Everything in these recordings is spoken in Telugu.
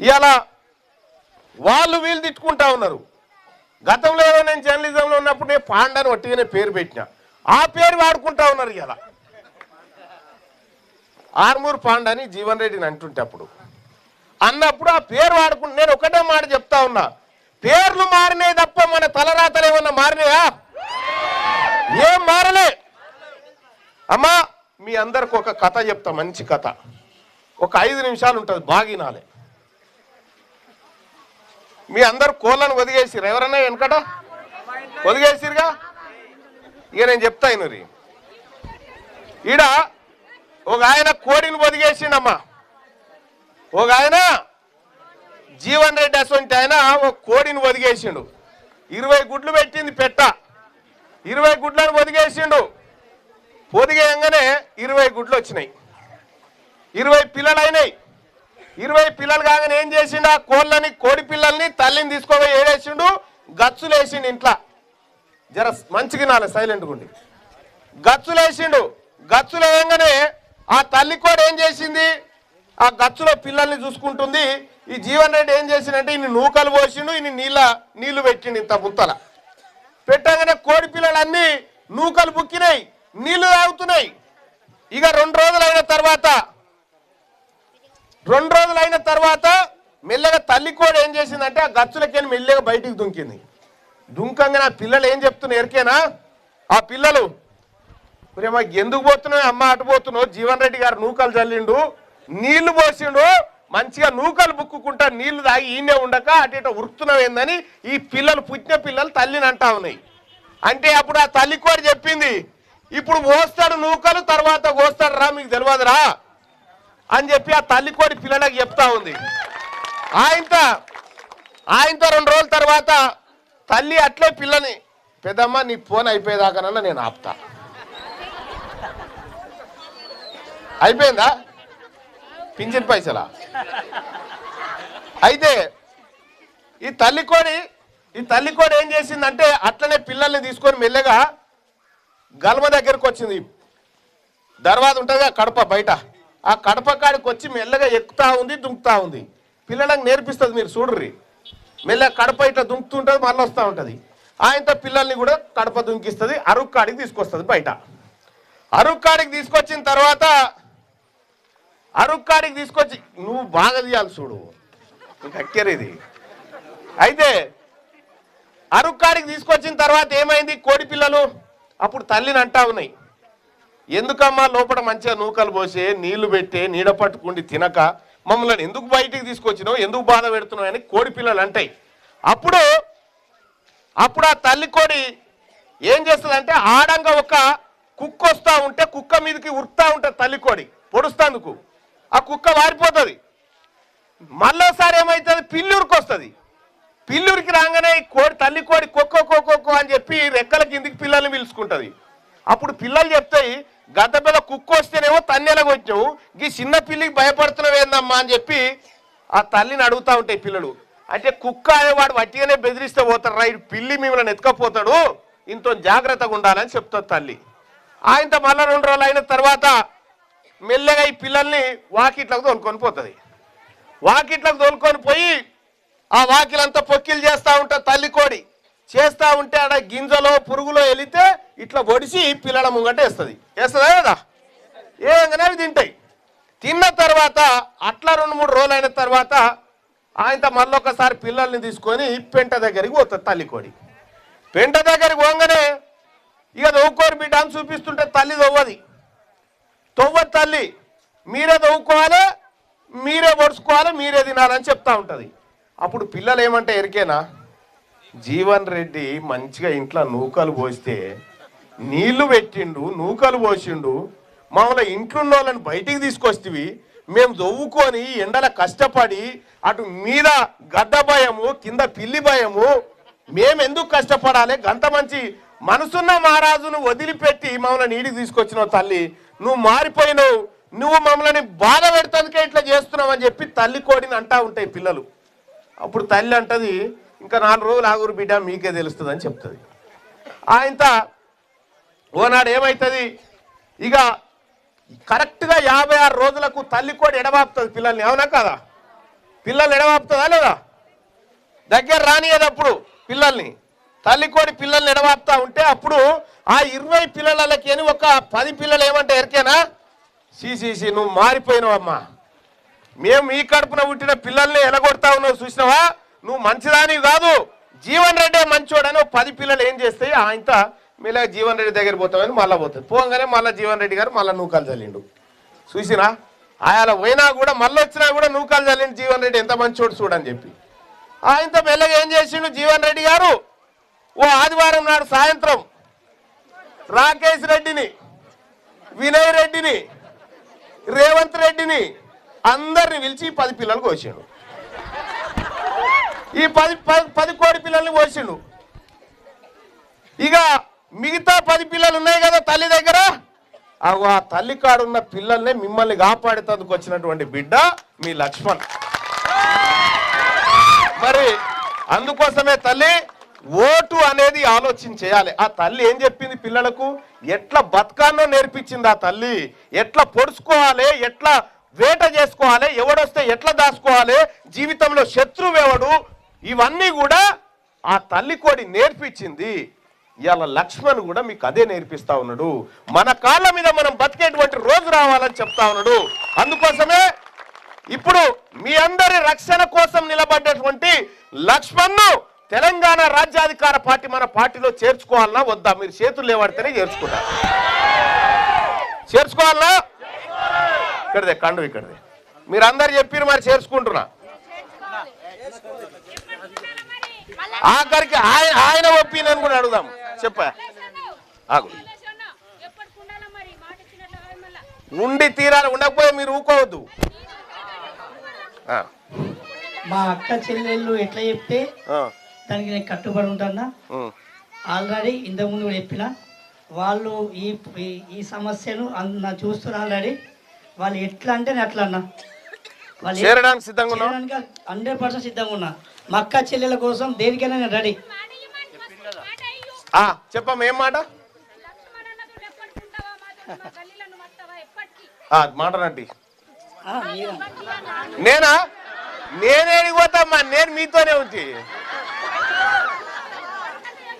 ఇవాళ వాళ్ళు వీళ్ళు తిట్టుకుంటా ఉన్నారు. గతంలో ఏదో నేను జర్నలిజంలో ఉన్నప్పుడు నేను పాండని వట్టిగానే పేరు పెట్టిన. ఆ పేరు వాడుకుంటా ఉన్నారు ఇలా ఆర్మూర్ పాండని జీవన్ రెడ్డిని అంటుంటే అప్పుడు. అన్నప్పుడు ఆ పేరు వాడుకుంటే నేను ఒకటే మాట చెప్తా ఉన్నా. పేర్లు మారినాయి తప్ప మన తలరాతలు ఏమన్నా మారినాయా? ఏం మారలే. అమ్మా మీ అందరికి ఒక కథ చెప్తా మంచి కథ. ఒక ఐదు నిమిషాలు ఉంటుంది బాగినాలే. మీ అందరు కోళ్ళను ఒదిగేసిరు ఎవరన్నా వెనకట? ఒదిగేసిరుగా ఇక నేను చెప్తా ఇనురి. ఈడ ఒక ఆయన కోడిని ఒదిగేసిండమ్మా ఒక ఆయన జీవన్ రెడ్డి అసొంటి ఆయన ఒక కోడిని ఒదిగేసిండు ఇరవై గుడ్లు పెట్టింది పెట్ట. ఇరవై గుడ్లను ఒదిగేసిండు పొదిగేయంగానే ఇరవై గుడ్లు వచ్చినాయి. ఇరవై పిల్లలు అయినాయి ఇరవై పిల్లలు కాగానే ఏం చేసిండు? ఆ కోళ్ళని కోడి పిల్లల్ని తల్లిని తీసుకోబోయి ఏడేసిండు? గచ్చులు వేసిండు ఇంట్లో. జర మంచిగా నాలే సైలెంట్గా ఉండి. గచ్చులు వేసిండు గచ్చులు వేయంగానే ఆ తల్లి కోడి ఏం చేసింది? ఆ గచ్చులో పిల్లల్ని చూసుకుంటుంది. ఈ జీవన్ రెడ్డి ఏం చేసిండంటే ఇన్ని నూకలు పోసిండు ఇన్ని నీళ్ళ నీళ్ళు పెట్టిండు ఇంత ముత్తల పెట్టగానే కోడి పిల్లలన్నీ నూకలు బుక్కినాయి నీళ్ళు తాగుతున్నాయి. ఇక రెండు రోజులు అయిన తర్వాత రెండు రోజులు అయిన తర్వాత మెల్లగా తల్లి కూడా ఏం చేసిందంటే ఆ గచ్చులకేని మెల్లగా బయటికి దుంకింది. దుంకంగా ఆ పిల్లలు ఏం చెప్తున్నా ఎరికేనా? ఆ పిల్లలు ఒరే ఎందుకు పోతున్నావు? అమ్మ అటు పోతున్నావు? జీవన్ రెడ్డి గారు నూకలు చల్లిండు నీళ్ళు పోసిండు మంచిగా నూకలు బుక్కుకుంటా నీళ్ళు తాగి ఈయనే ఉండక అటు ఇటు ఉరుకుతున్నావు ఏందని ఈ పిల్లలు పుట్టిన పిల్లలు తల్లిని అంటా ఉన్నాయి. అంటే అప్పుడు ఆ తల్లి కూడా చెప్పింది ఇప్పుడు పోస్తాడు నూకలు తర్వాత పోస్తాడు రా మీకు తెలియదురా. అని చెప్పి ఆ తల్లి కోడి పిల్లలకు చెప్తా ఉంది. ఆయనతో ఆయనతో రెండు రోజుల తర్వాత తల్లి అట్లే పిల్లని పెద్దమ్మ నీ ఫోన్ అయిపోయేదాకానన్నా నేను ఆపుతా. అయిపోయిందా? పింఛన్ పైసలా? అయితే ఈ తల్లి కోడి ఈ తల్లి కోడి ఏం చేసిందంటే అట్లనే పిల్లల్ని తీసుకొని మెల్లగా గల్మ దగ్గరకు వచ్చింది దర్వాజ ఉంటుందిగా కడప బయట. ఆ కడప కాడికి వచ్చి మెల్లగా ఎక్కుతా ఉంది దుంకుతా ఉంది. పిల్లలకు నేర్పిస్తుంది మీరు చూడర్రి. మెల్లగా కడప ఇట్లా దుంకుతుంటుంది మళ్ళీ వస్తూ ఉంటుంది. ఆయనతో పిల్లల్ని కూడా కడప దుంకిస్తుంది అరుకు కాడికి తీసుకొస్తుంది బయట. అరుకు కాడికి తీసుకొచ్చిన తర్వాత అరుకు కాడికి తీసుకొచ్చి నువ్వు బాగా తీయాలి చూడు. నీకు ఇది. అయితే అరుకు కాడికి తీసుకొచ్చిన తర్వాత ఏమైంది కోడి పిల్లలు? అప్పుడు తల్లిని అంటా ఉన్నాయి. ఎందుకమ్మా లోపల మంచిగా నూకలు పోసే నీళ్ళు పెట్టే నీడ పట్టుకుండి తినక? మమ్మల్ని ఎందుకు బయటికి తీసుకొచ్చినావు? ఎందుకు బాధ పెడుతున్నావు అని కోడి పిల్లలు అంటాయి. అప్పుడు అప్పుడు ఆ తల్లి కోడి ఏం చేస్తుందంటే ఆడంగా ఒక కుక్క వస్తూ ఉంటే కుక్క మీదకి ఉరుకుతా ఉంటుంది తల్లి కోడి పొడుస్తాందుకు. ఆ కుక్క వారిపోతుంది. మళ్ళోసారి ఏమవుతుంది పిల్లురికి వస్తుంది. పిల్లురికి రాగానే కోడి తల్లి కోడి కొక్కో కొక్కో అని చెప్పి రెక్కల కిందికి పిల్లల్ని పిలుచుకుంటుంది. అప్పుడు పిల్లలు చెప్తాయి గద్ద పిల్ల కుక్క వస్తేనేమో తన్నెలకు వచ్చావు. ఈ చిన్న పిల్లికి భయపడుతున్నావు ఏందమ్మా అని చెప్పి ఆ తల్లిని అడుగుతా ఉంటాయి పిల్లలు. అంటే కుక్క అనేవాడు వట్టిగానే బెదిరిస్తే పోతాడు రైట్ పిల్లి మిమ్మల్ని ఎత్తుకపోతాడు. ఇంత జాగ్రత్తగా ఉండాలని చెప్తుంది తల్లి. ఆయనతో మళ్ళా రెండు రోజులు అయిన తర్వాత మెల్లగా ఈ పిల్లల్ని వాకిట్లకు తోలుకొని పోతుంది. వాకిట్లకు తోలుకొని పోయి ఆ వాకిలంతా పొక్కిలు చేస్తూ ఉంటుంది తల్లి కోడి. చేస్తూ ఉంటే ఆడ గింజలో పురుగులో వెళితే ఇట్లా పొడిచి పిల్లల ముంగట వేస్తుంది. వేస్తుందా కదా ఏంగానే అవి తింటాయి. తిన్న తర్వాత అట్లా రెండు మూడు రోజులు అయిన తర్వాత ఆయనతో మళ్ళీ ఒకసారి పిల్లల్ని తీసుకొని పెంట దగ్గరికి పోతుంది తల్లి కోడి. పెంట దగ్గరికి పోగానే ఇక దొవ్వుకోరు బిడ్డ అని చూపిస్తుంటే తల్లి దొవ్వది తొవ్వ తల్లి. మీరే దొవ్వుకోవాలి మీరే పొడుచుకోవాలి మీరే తినాలని చెప్తా ఉంటుంది. అప్పుడు పిల్లలు ఏమంటే ఎరికేనా? జీవన్ రెడ్డి మంచిగా ఇంట్లో నూకలు పోస్తే నీళ్ళు పెట్టిండు నూకలు పోసిండు. మమ్మల్ని ఇంట్లో ఉన్న వాళ్ళని బయటికి తీసుకొస్తేవి. మేము దొవ్వుకొని ఎండల కష్టపడి అటు మీద గడ్డ భయము కింద పిల్లి భయము. మేము ఎందుకు కష్టపడాలి? గంత మంచి మనసున్న మహారాజును వదిలిపెట్టి మమ్మల్ని నీడికి తీసుకొచ్చినావు తల్లి. నువ్వు మారిపోయినావు. నువ్వు మమ్మల్ని బాధ పెడతానికే ఇట్లా చేస్తున్నావు అని చెప్పి తల్లి కోడిని అంటా ఉంటాయి పిల్లలు. అప్పుడు తల్లి అంటది ఇంకా నాలుగు రోజులు ఆగురు బిడ్డ మీకే తెలుస్తుంది అని చెప్తుంది ఆయంత ఓనాడు ఏమవుతుంది ఇక కరెక్ట్గా యాభై ఆరు రోజులకు తల్లి కోడి ఎడబాపుతుంది పిల్లల్ని అవునా కదా? పిల్లల్ని ఎడవాపుతుందా లేదా? దగ్గర రానియదప్పుడు పిల్లల్ని. తల్లి కోడి పిల్లల్ని ఎడబాపుతా ఉంటే అప్పుడు ఆ ఇరవై పిల్లలకి అని ఒక పది పిల్లలు ఏమంటే ఎరికేనా? సీసీసీ నువ్వు మారిపోయినావమ్మా. మేము ఈ కడుపున పుట్టిన పిల్లల్ని ఎలగొడతా ఉన్నావు చూసినావా? నువ్వు మంచిదాని కాదు. జీవన్ రెడ్డి మంచోడని పది పిల్లలు ఏం చేస్తాయి ఆయనత మీలా జీవన్ రెడ్డి దగ్గర పోతామని మళ్ళీ పోతుంది పోగానే మళ్ళీ జీవన్ రెడ్డి గారు మళ్ళీ నూకాలు చల్లిండు చూసినా ఆయన పోయినా కూడా మళ్ళీ వచ్చినా కూడా నూకాలు చల్లిండు జీవన్ రెడ్డి. ఎంత మంచోడు చూడని చెప్పి. ఆయనతో మెల్లగా ఏం చేసిండు జీవన్ రెడ్డి గారు? ఓ ఆదివారం నాడు సాయంత్రం రాకేష్ రెడ్డిని వినయ్ రెడ్డిని రేవంత్ రెడ్డిని అందరిని పిలిచి పది పిల్లలు కోసాడు. ఈ పది పది పది కోడి పిల్లల్ని కోసిండు. ఇక మిగతా పది పిల్లలు ఉన్నాయి కదా తల్లి దగ్గర? అగో ఆ తల్లి కాడున్న పిల్లల్ని మిమ్మల్ని కాపాడేందుకు వచ్చినటువంటి బిడ్డ మీ లక్ష్మణ్. మరి అందుకోసమే తల్లి ఓటు అనేది ఆలోచన చేయాలి. ఆ తల్లి ఏం చెప్పింది పిల్లలకు? ఎట్లా బతకాన్నో నేర్పించింది ఆ తల్లి. ఎట్లా పొడుచుకోవాలి? ఎట్లా వేట చేసుకోవాలి? ఎవడొస్తే ఎట్లా దాచుకోవాలి? జీవితంలో శత్రువు ఎవడు? ఇవన్నీ కూడా ఆ తల్లి కోడి నేర్పించింది. ఇవాళ లక్ష్మణ్ కూడా మీకు అదే నేర్పిస్తా ఉన్నాడు. మన కాళ్ళ మీద మనం బతికేటువంటి రోజు రావాలని చెప్తా ఉన్నాడు. అందుకోసమే ఇప్పుడు మీ అందరి రక్షణ కోసం నిలబడ్డటువంటి లక్ష్మణ్ను తెలంగాణ రాజ్యాధికార పార్టీ మన పార్టీలో చేర్చుకోవాలన్నా వద్దా? మీరు చేతులు లేవడితేనే చేర్చుకుంటారు. చేర్చుకోవాలనా ఇక్కడదే కండు ఇక్కడదే. మీరు అందరు చెప్పిరు మరి చేర్చుకుంటున్నా. ఆఖరికి ఆయన ఆయన ఒపీనియన్ కూడా అడుగుదాం. చెప్పా. ఆగు. ఉండి తీరాలి ఉండకపోతే మీరు ఊకోవద్దు. మా అక్క చెల్లెళ్ళు ఎట్లా చెప్తే దానికి నేను కట్టుబడి ఉంటానా? ఆల్రెడీ ఇంతకుముందు కూడా చెప్పిన. వాళ్ళు ఈ ఈ- సమస్యను అన్- నా చూస్తున్నారు ఆల్రెడీ. వాళ్ళు ఎట్లా అంటే నేను అట్లా అన్నా వాళ్ళు సిద్ధంగా హండ్రెడ్ పర్సెంట్ సిద్ధంగా ఉన్నా. మా అక్క చెల్లెల కోసం దేనికైనా నేను రెడీ. ఆ, చెప్పమ్మా ఏం మాట? ఆ, మాట రండి ఆ, మీరా? నేనా? నేనేడి పోతామ్మా నేను మీతోనే ఉంచి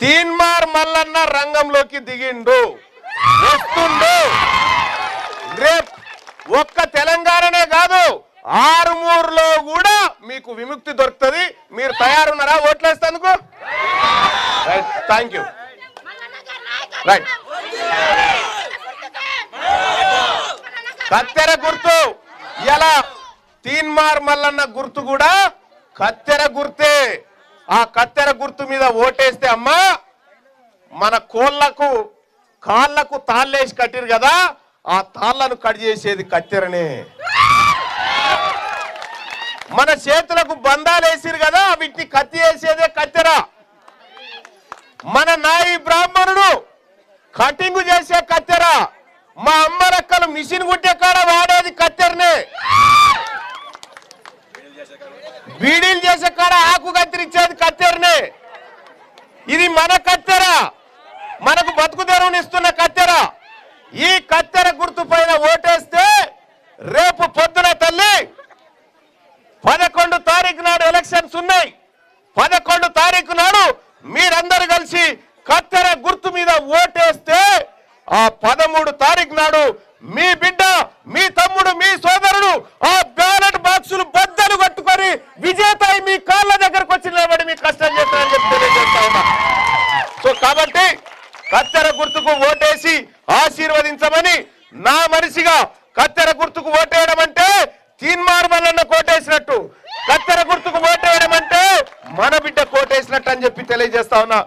తీన్మార్ మల్లన్న రంగంలోకి దిగిండు. వస్తుండు. రేప్ ఒక్క తెలంగాణనే కాదు ఆరుమూరులో కూడా మీకు విముక్తి దొరుకుతుంది. మీరు తయారున్నారా? ఓట్లేస్తందుకు రైట్ థ్యాంక్ యూ రైట్ కత్తెర గుర్తు. ఎలా తీన్మార్ మల్లన్న గుర్తు కూడా కత్తెర గుర్తే. ఆ కత్తెర గుర్తు మీద ఓటేస్తే అమ్మా మన కోళ్ళకు కాళ్ళకు తాళ్ళేసి కట్టిరు కదా ఆ తాళ్ళను కట్ చేసేది కత్తెరనే. మన చేతులకు బంధాలు వేసిరు కదా వీటిని కత్తి వేసేదే కత్తెరా. మన నాయి బ్రాహ్మణుడు కటింగ్ చేసే కత్తెర. మా అమ్మరక్కలు మిషన్ కుట్టే కాడ వాడేది కత్తెరనే. బీడీలు చేసే కాడ ఆకు కత్తిరించేది కత్తెరనే. ఇది మన కత్తెర. మనకు బతుకు తెరువునిస్తున్న కత్తెర. ఈ కత్తెర గుర్తు పైన ఓటేస్తే రేపు పొద్దున తల్లి పదకొండు తారీఖు నాడు ఎలక్షన్స్ ఉన్నాయి. పదకొండు తారీఖు నాడు మీరందరూ కలిసి కత్తెర గుర్తు మీద ఓటేస్తే ఆ పదమూడు తారీఖు నాడు మీ బిడ్డ మీ తమ్ముడు మీ సోదరుడు ఆ బ్యాలెట్ బాక్సులు బద్దలు కట్టుకొని విజేత మీ కాళ్ళ దగ్గరకు వచ్చి నిలబడి మీ కష్టం చేస్తారని చెప్పి తెలియజేస్తా ఉన్నా. సో కాబట్టి కత్తెర గుర్తుకు ఓటేసి ఆశీర్వదించమని నా మనిషిగా కత్తెర గుర్తుకు ఓటేయడం అంటే తీన్మార్ మల్లన్న కోటేసినట్టు. కత్తెర గుర్తుకు ఓటేయడం అంటే మన బిడ్డ కోటేసినట్టు అని చెప్పి తెలియజేస్తా ఉన్నా.